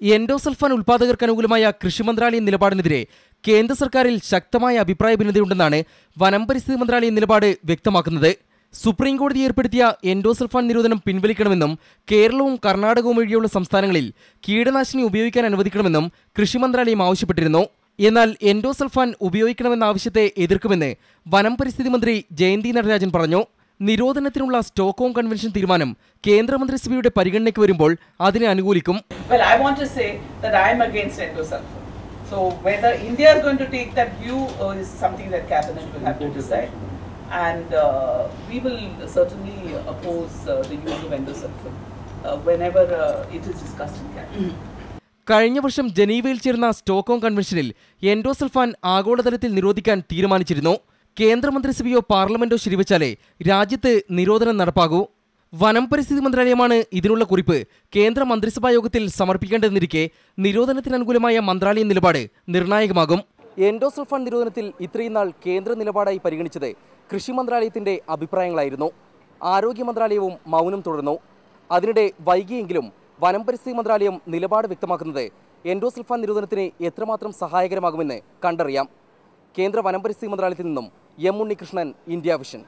Endosulfan ഉൽപാദകർക്ക് അനുകൂലമായ കൃഷി മന്ത്രാലയം നിലപാടിനെതിരെ കേന്ദ്ര സർക്കാരിൽ ശക്തമായ അഭിപ്രായ ഭിന്നതയുണ്ടെന്നാണ് വനം പരിസ്ഥിതി മന്ത്രാലയം നിലപാട് വ്യക്തമാക്കുന്നത്. സുപ്രീം കോടതി ഏർപ്പെടുത്തിയ എൻഡോസൾഫാൻ നിരോധനം പിൻവലിക്കണമെന്നും കേരളവും കർണാടകവും ഒഴികെയുള്ള സംസ്ഥാനങ്ങളിൽ കീടനാശിനി ഉപയോഗിക്കാൻ അനുവദിക്കണമെന്നും കൃഷി മന്ത്രാലയം ആവശ്യപ്പെട്ടിരുന്നു. എന്നാൽ എൻഡോസൾഫാൻ ഉപയോഗിക്കണമെന്ന ആവശ്യത്തെ എതിർക്കുമെന്ന് വനം പരിസ്ഥിതി മന്ത്രി ജയന്തി നടരാജൻ പറഞ്ഞു. നിരോധനത്തിനുള്ള സ്റ്റോക്ക്ഹോം കൺവെൻഷൻ തീരുമാനം കേന്ദ്രമന്ത്രിസഭയുടെ പരിഗണനയ്ക്ക് വരുമ്പോൾ അതിനെ അനുകൂലിക്കും Well, I want to say that I am against endosulfan. So whether India is going to take that view uh, is something that cabinet will have to decide. And uh, we will certainly oppose uh, the use of endosulfan uh, whenever uh, it is discussed in cabinet. കഴിഞ്ഞ വർഷം ജനീവയിൽ ചേർന്ന Stockholm കൺവെൻഷനിൽ endosulfan ആഗോളതലത്തിൽ നിരോധിക്കാൻ തീരുമാനിച്ചിരുന്നു കേന്ദ്രമന്ത്രിസഭയോ പാർലമെന്റോ ശരിവച്ചാലേ രാജ്യത്ത് നിരോധനം നടപ്പാകൂ? വനം പരിസ്ഥിതി മന്ത്രാലയമാണ് ഇതിനുള്ള കുറിപ്പ്. കേന്ദ്ര മന്ത്രിസഭാ യോഗത്തിൽ സമർപ്പിക്കേണ്ടതെന്നിരിക്കെ നിരോധനത്തിന് അനുകൂലമായ മന്ത്രാലയ നിലപാട് നിർണായകമാകും. എൻഡോസൾഫാൻ നിരോധനത്തിൽ ഇത്രയും നാൾ കേന്ദ്ര നിലപാടായി പരിഗണിച്ചത് കൃഷി മന്ത്രാലയത്തിന്റെ അഭിപ്രായങ്ങളായിരുന്നു. ആരോഗ്യ മന്ത്രാലയവും മൗനം തുടർന്നു. അതിനിടെ വൈകിയെങ്കിലും വനം പരിസ്ഥിതി മന്ത്രാലയം നിലപാട് വ്യക്തമാക്കുന്നത് എൻഡോസൾഫാൻ നിരോധനത്തിന് എത്രമാത്രം സഹായകരമാകുമെന്ന് കണ്ടറിയാം. കേന്ദ്ര വനം പരിസ്ഥിതി മന്ത്രാലയത്തിൽ നിന്നും എം ഇന്ത്യ വിഷൻ.